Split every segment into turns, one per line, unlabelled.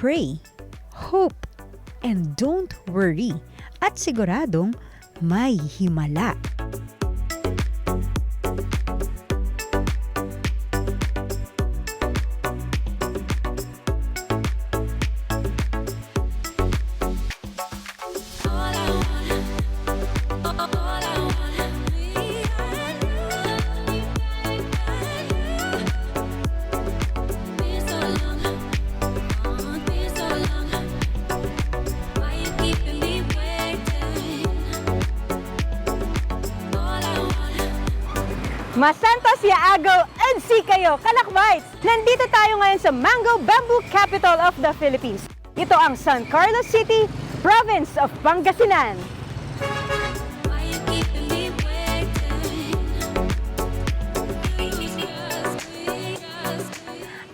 Pray, hope, and don't worry. At siguradong may himala.
Masantos Yaagaw and si kayo, Kalakbites! Nandito tayo ngayon sa Mango Bamboo Capital of the Philippines. Ito ang San Carlos City, Province of Pangasinan.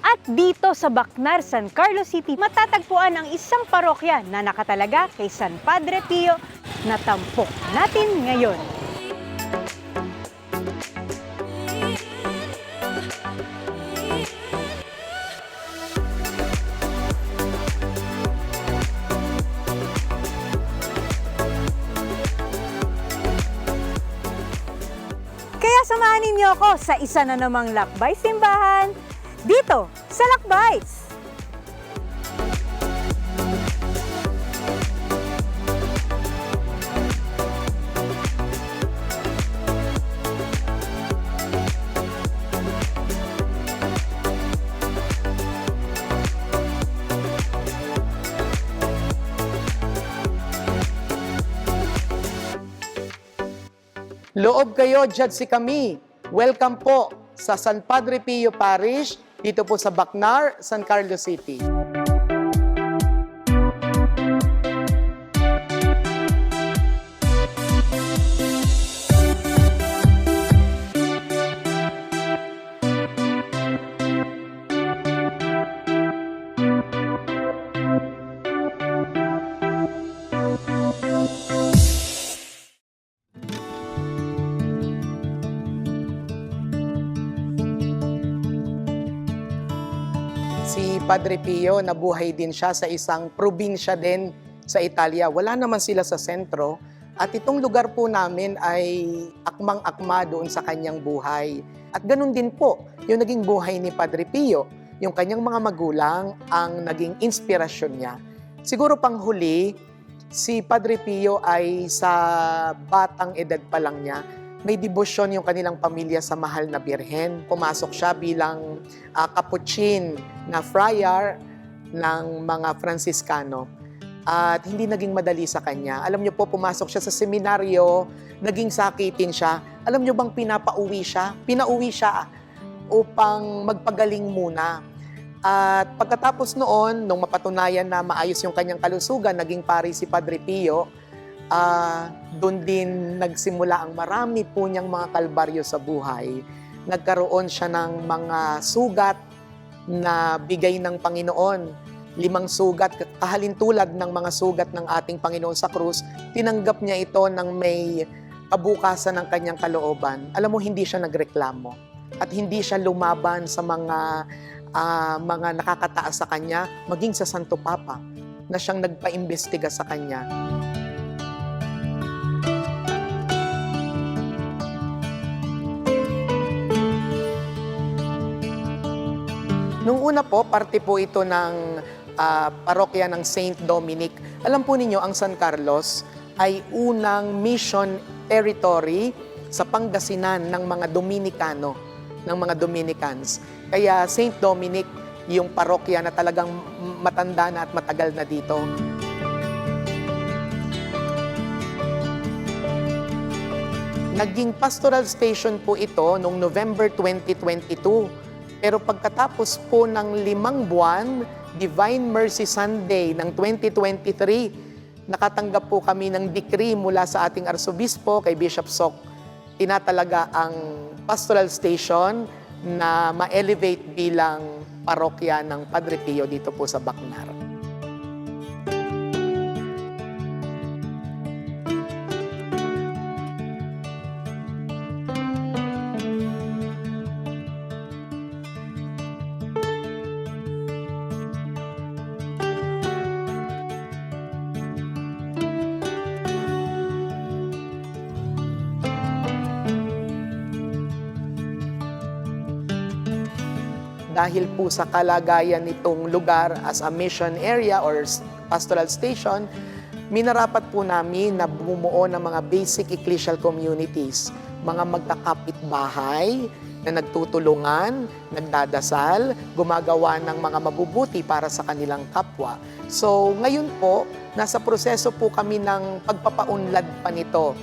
At dito sa Bacnar, San Carlos City, matatagpuan ang isang parokya na nakatalaga kay San Padre Pio na tampok natin ngayon. Ninyo ako sa isa na namang lakbay simbahan dito sa Lakbays.
Loob kayo, judge si kami. Welcome po sa San Padre Pio Parish, dito po sa Bacnar, San Carlos City. Padre Pio, nabuhay din siya sa isang probinsya din sa Italia. Wala naman sila sa sentro. At itong lugar po namin ay akmang-akma doon sa kanyang buhay. At ganun din po yung naging buhay ni Padre Pio. Yung kanyang mga magulang ang naging inspirasyon niya. Siguro pang huli, si Padre Pio ay sa batang edad pa lang niya, may debosyon yung kanilang pamilya sa mahal na birhen. Pumasok siya bilang uh, capuchin na friar ng mga Franciscano. At hindi naging madali sa kanya. Alam niyo po, pumasok siya sa seminaryo, naging sakitin siya. Alam niyo bang pinapauwi siya? Pinauwi siya upang magpagaling muna. At pagkatapos noon, nung mapatunayan na maayos yung kanyang kalusugan, naging pari si Padre Pio, ah doon din nagsimula ang marami po niyang mga kalbaryo sa buhay. Nagkaroon siya ng mga sugat na bigay ng Panginoon. Limang sugat, kahalintulad ng mga sugat ng ating Panginoon sa krus, tinanggap niya ito ng may kabukasan ng kanyang kalooban. Alam mo, hindi siya nagreklamo. At hindi siya lumaban sa mga ah, mga nakakataas sa kanya, maging sa Santo Papa, na siyang nagpaimbestiga sa kanya. Nung una po, parte po ito ng ah, parokya ng Saint Dominic. Alam po ninyo, ang San Carlos ay unang mission territory sa Pangasinan ng mga Dominicano, ng mga Dominicans. Kaya Saint Dominic, yung parokya na talagang matanda na at matagal na dito. Naging pastoral station po ito noong November 2022. Pero pagkatapos po ng limang buwan, Divine Mercy Sunday ng 2023, nakatanggap po kami ng decree mula sa ating arsobispo kay Bishop Sok. Tinatalaga ang pastoral station na ma-elevate bilang parokya ng Padre Pio dito po sa Bacnar. Dahil po sa kalagayan nitong lugar as a mission area or pastoral station, minarapat po namin na bumuo ng mga basic ecclesial communities, mga magkakapit-bahay na nagtutulungan, nagdadasal, gumagawa ng mga mabubuti para sa kanilang kapwa. So ngayon po, nasa proseso po kami ng pagpapaunlad pa nito.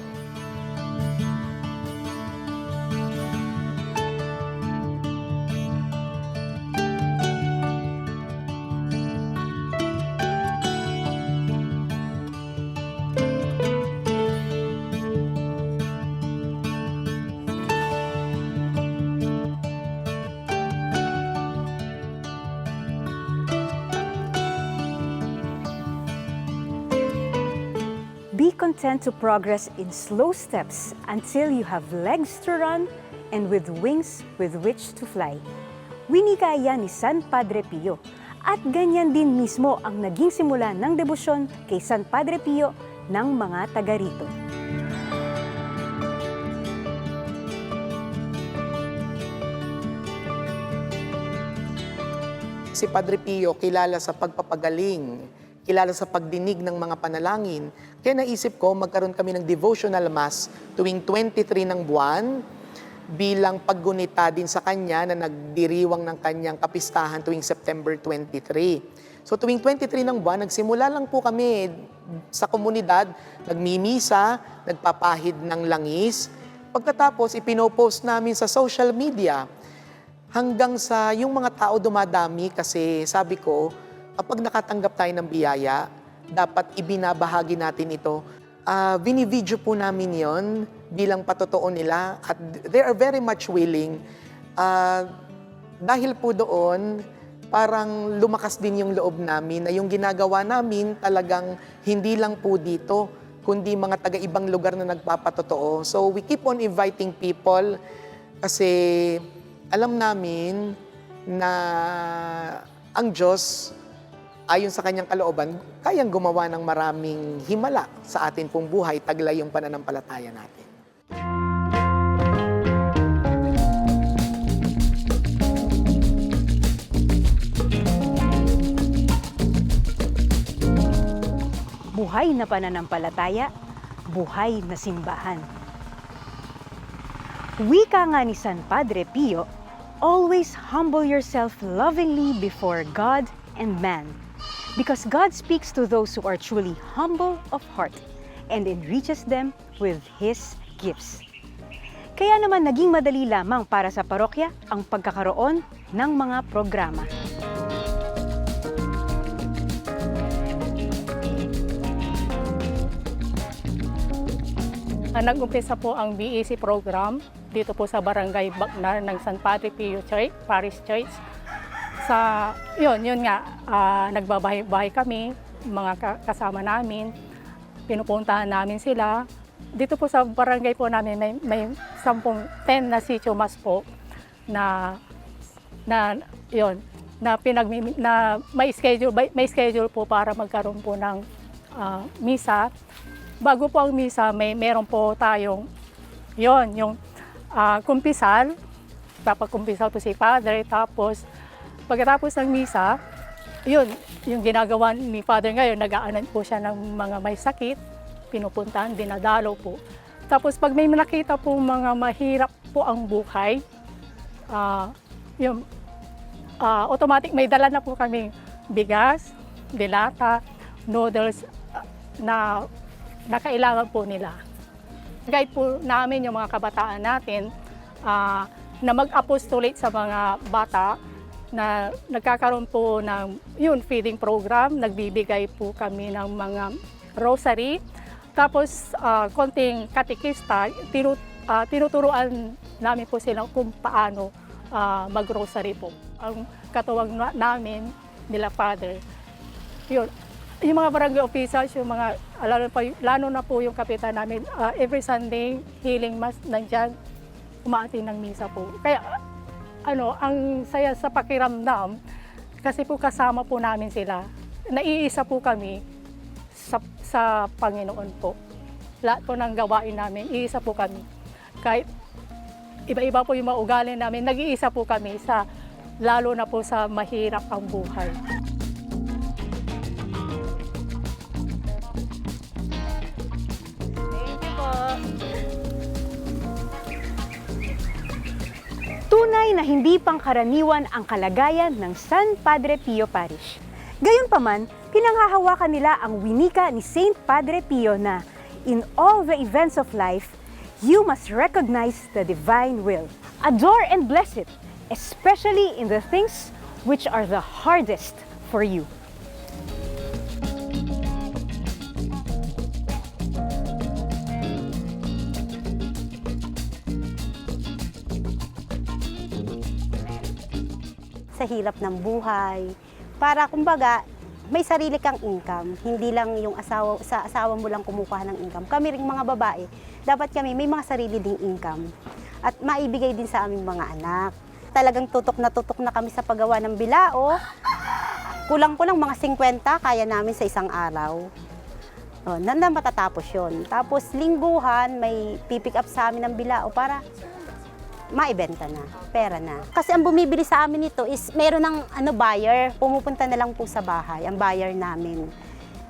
Be content to progress in slow steps until you have legs to run and with wings with which to fly. Winika yan ni San Padre Pio. At ganyan din mismo ang naging simula ng debosyon kay San Padre Pio ng mga taga rito.
Si Padre Pio kilala sa pagpapagaling, kilala sa pagdinig ng mga panalangin. Kaya naisip ko magkaroon kami ng devotional mass tuwing 23 ng buwan bilang paggunita din sa kanya na nagdiriwang ng kanyang kapistahan tuwing September 23. So tuwing 23 ng buwan, nagsimula lang po kami sa komunidad, nagmimisa, nagpapahid ng langis. Pagkatapos, ipinopost namin sa social media hanggang sa yung mga tao dumadami kasi sabi ko, kapag nakatanggap tayo ng biyaya, dapat ibinabahagi natin ito. Uh, binivideo po namin yon bilang patotoo nila at they are very much willing. Ah, dahil po doon, parang lumakas din yung loob namin na yung ginagawa namin talagang hindi lang po dito, kundi mga taga-ibang lugar na nagpapatotoo. So we keep on inviting people kasi alam namin na ang Diyos, ayon sa kanyang kalooban, kayang gumawa ng maraming himala sa atin pong buhay, taglay yung pananampalataya natin.
Buhay na pananampalataya, buhay na simbahan. Wika nga ni San Padre Pio, always humble yourself lovingly before God and man. Because God speaks to those who are truly humble of heart and enriches them with His gifts. Kaya naman naging madali lamang para sa parokya ang pagkakaroon ng mga programa.
Nag-umpisa po ang BEC program dito po sa Barangay Bacnar ng San Padre Pio Church, Parish Church. Sa, yun, yun nga, ah, nagbabahay-bahay kami, mga ka- kasama namin, pinupuntahan namin sila. Dito po sa barangay po namin may, may 10, 10 na sitio mas po na na yun na pinag na may schedule may schedule po para magkaroon po ng ah, misa bago po ang misa, may meron po tayong yon yung ah, kumpisal. Papagkumpisal po si Father. Tapos, pagkatapos ng misa, yun, yung ginagawa ni Father ngayon, nag-aanan po siya ng mga may sakit, pinupuntahan, dinadalo po. Tapos, pag may nakita po mga mahirap po ang buhay, ah, yung ah, automatic may dala na po kami bigas, dilata, noodles ah, na na kailangan po nila. Guide po namin yung mga kabataan natin ah, na mag-apostolate sa mga bata na nagkakaroon po ng yun, feeding program. Nagbibigay po kami ng mga rosary. Tapos, ah, konting katikista, tinu, ah, tinuturuan namin po sila kung paano ah, mag-rosary po. Ang katuwang na- namin nila Father, yun, yung mga barangay officials, yung mga, lalo, pa, lalo na po yung kapitan namin, ah, every Sunday, healing mass, nandyan, umaati ng misa po. Kaya, ano, ang saya sa pakiramdam, kasi po kasama po namin sila. Naiisa po kami sa, sa Panginoon po. Lahat po ng gawain namin, iisa po kami. Kahit iba-iba po yung mga ugali namin, nag-iisa po kami sa lalo na po sa mahirap ang buhay.
Thank you po. Tunay na hindi pangkaraniwan ang kalagayan ng San Padre Pio Parish. Gayunpaman, pinanghahawakan nila ang winika ni Saint Padre Pio na in all the events of life, you must recognize the divine will. Adore and bless it, especially in the things which are the hardest for you.
Sa hirap ng buhay. Para kumbaga, may sarili kang income. Hindi lang yung asawa, sa asawa mo lang kumukuha ng income. Kami ring mga babae, dapat kami may mga sarili ding income. At maibigay din sa aming mga anak. Talagang tutok na tutok na kami sa paggawa ng bilao. Kulang-kulang mga 50, kaya namin sa isang araw. Oh, na, na matatapos yon. Tapos lingguhan, may pipick up sa amin ng bilao para maibenta na, pera na. Kasi ang bumibili sa amin nito is meron ng ano buyer, pumupunta na lang po sa bahay, ang buyer namin.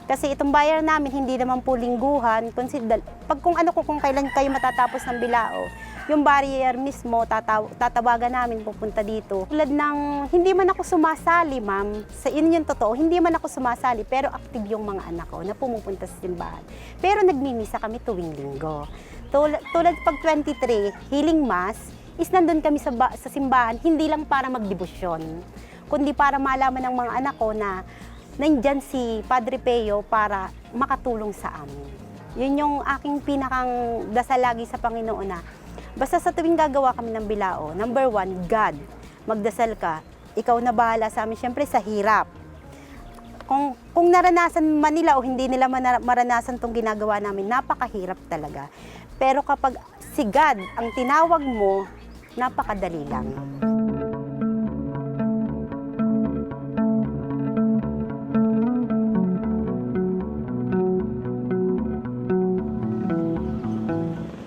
Kasi itong buyer namin hindi naman po lingguhan, consider, pag kung ano ko kung kailan kayo matatapos ng bilao, yung barrier mismo tataw, tatawagan namin pupunta dito. Tulad ng hindi man ako sumasali, ma'am. Sa yun yung totoo, hindi man ako sumasali pero active yung mga anak ko na pumupunta sa simbahan. Pero nagmimisa kami tuwing linggo. Tulad, tulad pag 23, healing mass, is nandun kami sa, ba- sa simbahan, hindi lang para magdebosyon, kundi para malaman ng mga anak ko na nandyan si Padre Peo para makatulong sa amin. Yun yung aking pinakang dasal lagi sa Panginoon na basta sa tuwing gagawa kami ng bilao, number one, God, magdasal ka, ikaw na bahala sa amin, syempre sa hirap. Kung, kung naranasan man nila o hindi nila maranasan tong ginagawa namin, napakahirap talaga. Pero kapag si God ang tinawag mo, napakadali lang.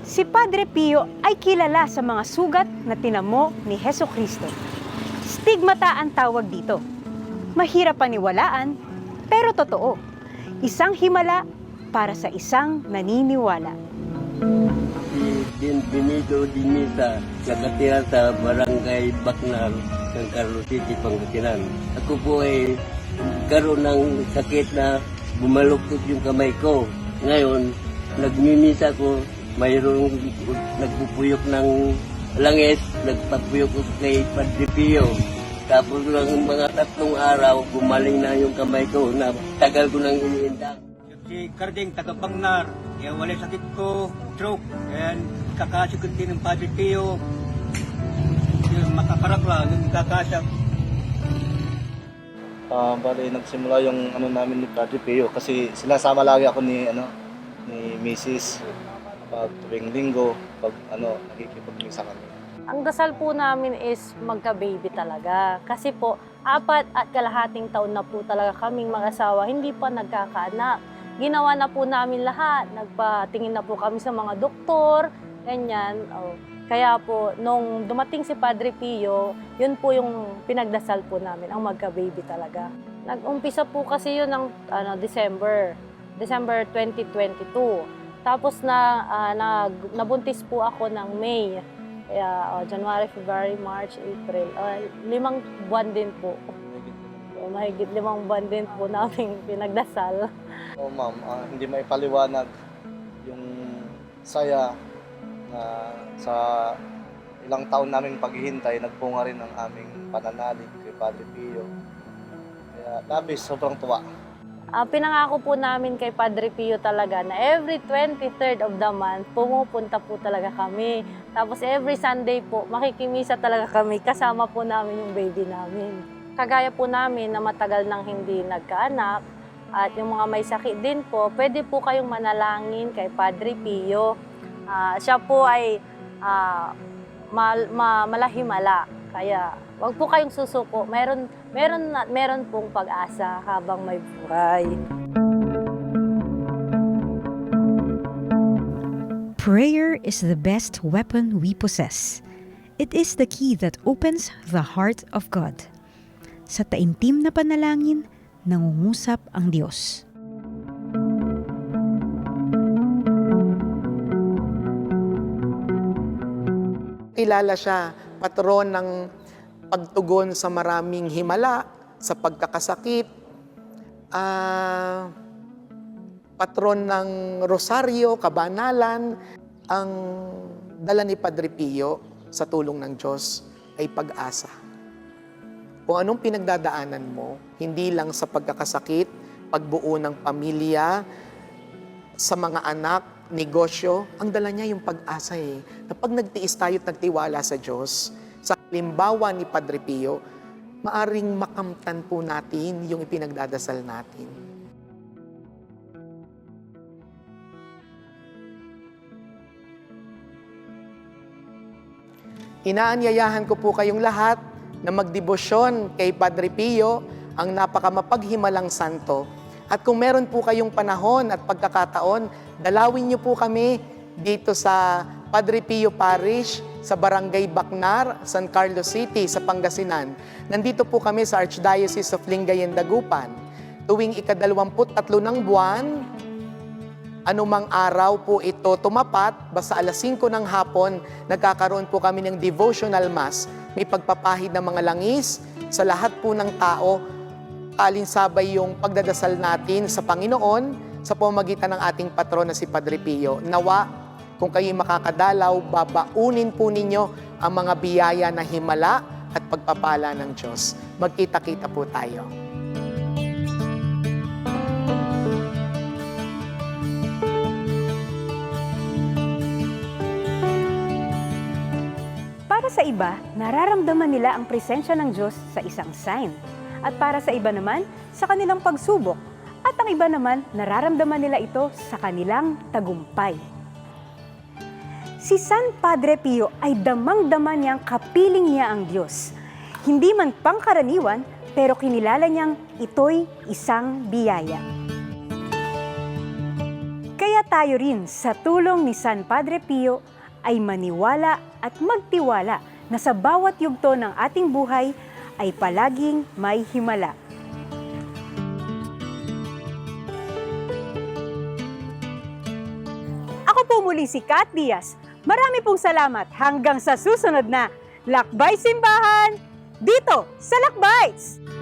Si Padre Pio ay kilala sa mga sugat na tinamo ni Heso Kristo. Stigmata ang tawag dito. Mahirap paniwalaan, pero totoo. Isang himala para sa isang naniniwala.
Din Benito Dinita, nakatira sa Barangay Baknar, ng Carlos City, Pangasinan. Ako po ay karoon ng sakit na bumaluktot yung kamay ko. Ngayon, nagmimisa ko, mayroong nagpupuyok ng langis, nagpapuyok ko kay Padre Pio. Tapos lang mga tatlong araw, gumaling na yung kamay ko na tagal ko nang iniintang.
Si Karding taga Bangnar, kaya wala sakit ko, stroke, kaya kakasukot din ng Padre Pio. Yung makaparakla, yung kakasya.
Ah, bali nagsimula yung ano namin ni Padre Pio kasi sinasama lagi ako ni ano ni Mrs. pag tuwing linggo pag ano nakikipagmisa kami.
Ang dasal po namin is magka-baby talaga. Kasi po, apat at kalahating taon na po talaga kaming mag-asawa, hindi pa nagkakaanak. Ginawa na po namin lahat. Nagpatingin na po kami sa mga doktor, ganyan. Oh. Kaya po, nung dumating si Padre Pio, yun po yung pinagdasal po namin, ang magka-baby talaga. Nag-umpisa po kasi yun ng ano, December, December 2022. Tapos na, ah, nag, nabuntis po ako ng May. Kaya oh, January, February, March, April. ah, limang buwan din po. So, mahigit limang buwan din po namin pinagdasal.
Oh ma'am, ah, hindi maipaliwanag yung saya na sa ilang taon naming paghihintay, nagpunga rin ang aming pananalig kay Padre Pio. Kaya labis, sobrang tuwa.
Ah, pinangako po namin kay Padre Pio talaga na every 23rd of the month, pumupunta po talaga kami. Tapos every Sunday po, makikimisa talaga kami, kasama po namin yung baby namin. Kagaya po namin na matagal nang hindi nagkaanak, at yung mga may sakit din po, pwede po kayong manalangin kay Padre Pio. Ah, siya po ay ah, mal, ma, malahimala. Kaya wag po kayong susuko. Meron meron meron pong pag-asa habang may buhay.
Prayer is the best weapon we possess. It is the key that opens the heart of God. Sa taimtim na panalangin, nangungusap ang Diyos.
Kilala siya, patron ng pagtugon sa maraming himala, sa pagkakasakit, ah, patron ng rosaryo, kabanalan, ang dala ni Padre Pio sa tulong ng Diyos ay pag-asa. Kung anong pinagdadaanan mo, hindi lang sa pagkakasakit, pagbuo ng pamilya, sa mga anak, negosyo, ang dala niya yung pag-asa eh. Na pag nagtiis tayo at nagtiwala sa Diyos, sa limbawa ni Padre Pio, maaring makamtan po natin yung ipinagdadasal natin. Inaanyayahan ko po kayong lahat na magdebosyon kay Padre Pio, ang napakamapaghimalang santo. At kung meron po kayong panahon at pagkakataon, dalawin niyo po kami dito sa Padre Pio Parish, sa Barangay Bacnar, San Carlos City, sa Pangasinan. Nandito po kami sa Archdiocese of Lingayen, Dagupan. Tuwing ikadalawamput tatlo ng buwan, anumang araw po ito tumapat, basta alas 5 ng hapon, nagkakaroon po kami ng devotional mass. May pagpapahid ng mga langis sa lahat po ng tao, alinsabay yung pagdadasal natin sa Panginoon sa pamagitan ng ating patron na si Padre Pio. Nawa, kung kayo makakadalaw, babaunin po ninyo ang mga biyaya na himala at pagpapala ng Diyos. Magkita-kita po tayo.
Para sa iba, nararamdaman nila ang presensya ng Diyos sa isang sign. At para sa iba naman, sa kanilang pagsubok. At ang iba naman, nararamdaman nila ito sa kanilang tagumpay. Si San Padre Pio ay damang-dama niyang kapiling niya ang Diyos. Hindi man pangkaraniwan, pero kinilala niyang ito'y isang biyaya. Kaya tayo rin sa tulong ni San Padre Pio ay maniwala at magtiwala na sa bawat yugto ng ating buhay ay palaging may himala. Ako po muli si Kat Diaz. Marami pong salamat hanggang sa susunod na Lakbay Simbahan dito sa Lakbites!